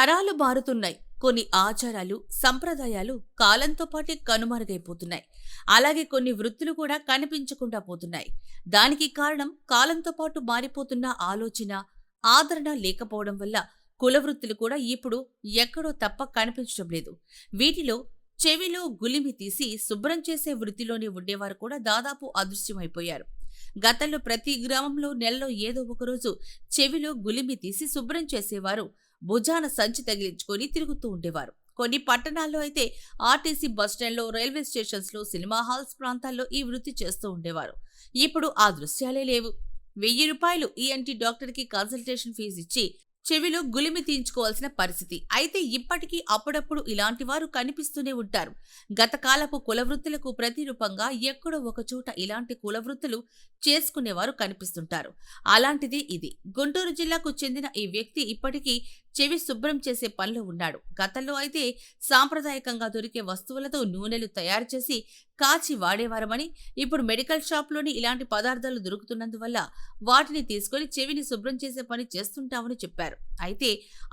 తరాలు మారుతున్నాయి. కొన్ని ఆచారాలు సంప్రదాయాలు కాలంతో పాటే కనుమరుగైపోతున్నాయి. అలాగే కొన్ని వృత్తులు కూడా కనిపించకుండా పోతున్నాయి. దానికి కారణం కాలంతో పాటు మారిపోతున్న ఆలోచన ఆదరణ లేకపోవడం వల్ల కుల వృత్తులు కూడా ఇప్పుడు ఎక్కడో తప్ప కనిపించడం లేదు. వీటిలో చెవిలో గులిమి తీసి శుభ్రం చేసే వృత్తిలోనే ఉండేవారు కూడా దాదాపు అదృశ్యమైపోయారు. గతంలో ప్రతి గ్రామంలో నెలలో ఏదో ఒకరోజు చెవిలో గులిమి తీసి శుభ్రం చేసేవారు. భుజాన సంచి తగిలించుకొని తిరుగుతూ ఉండేవారు. కొన్ని పట్టణాల్లో అయితే ఆర్టీసీ బస్టాండ్లో రైల్వే స్టేషన్స్లో సినిమా హాల్స్ ప్రాంతాల్లో ఈ వృత్తి చేస్తూ ఉండేవారు. ఇప్పుడు ఆ దృశ్యాలే లేవు. వెయ్యి రూపాయలు ఈఎన్టీ డాక్టర్కి కన్సల్టేషన్ ఫీజు ఇచ్చి చెవిలో గులిమి తీయించుకోవాల్సిన పరిస్థితి. అయితే ఇప్పటికీ అప్పుడప్పుడు ఇలాంటి వారు కనిపిస్తూనే ఉంటారు. గతకాలపు కులవృత్తులకు ప్రతిరూపంగా ఎక్కడో ఒకచోట ఇలాంటి కులవృత్తులు చేసుకునేవారు కనిపిస్తుంటారు. అలాంటిది ఇది. గుంటూరు జిల్లాకు చెందిన ఈ వ్యక్తి ఇప్పటికీ చెవి శుభ్రం చేసే పనిలో ఉన్నాడు. గతంలో అయితే సాంప్రదాయకంగా దొరికే వస్తువులతో నూనెలు తయారు చేసి కాచి వాడేవారమని ఇప్పుడు మెడికల్ షాప్లోని ఇలాంటి పదార్థాలు దొరుకుతున్నందువల్ల వాటిని తీసుకొని చెవిని శుభ్రం చేసే పని చేస్తుంటామని చెప్పారు. అయితే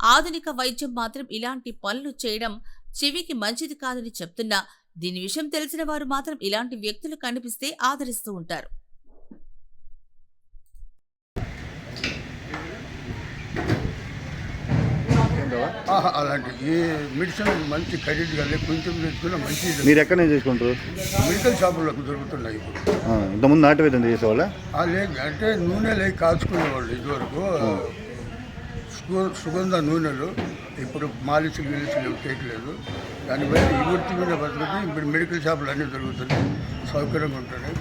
ఆధునిక వైద్యం మాత్రం ఇలాంటి పనులు చేయడం చెవికి మంచిది కాదని చెప్తున్నా దీని విషయం తెలిసిన వారు మాత్రం ఇలాంటి వ్యక్తులు కనిపిస్తే ఆదరిస్తూ ఉంటారు. అలాంటి ఈ మెడిసిన్ మంచి ఖరీదు కానీ కొంచెం తెచ్చుకున్న మంచి మీరు ఎక్కడ నుంచి చేసుకుంటారు మెడికల్ షాపులకు దొరుకుతున్నాయి ఇప్పుడు. ఆ, ఇంతకుముందు నాటు వైద్యం చేసేవాళ్ళ? ఆ లేక అంటే నూనె లేక కాచుకునేవాళ్ళు ఇదివరకు. సుగంధ నూనెలు ఇప్పుడు మాలిసులు గిలిసులు చేయట్లేదు దానివల్ల బట్టి ఈ వృత్తి మీద బతుకుతుంది ఇప్పుడు మెడికల్ షాపులు అన్నీ దొరుకుతున్నాయి. సౌకర్యంగా ఉంటున్నాయి.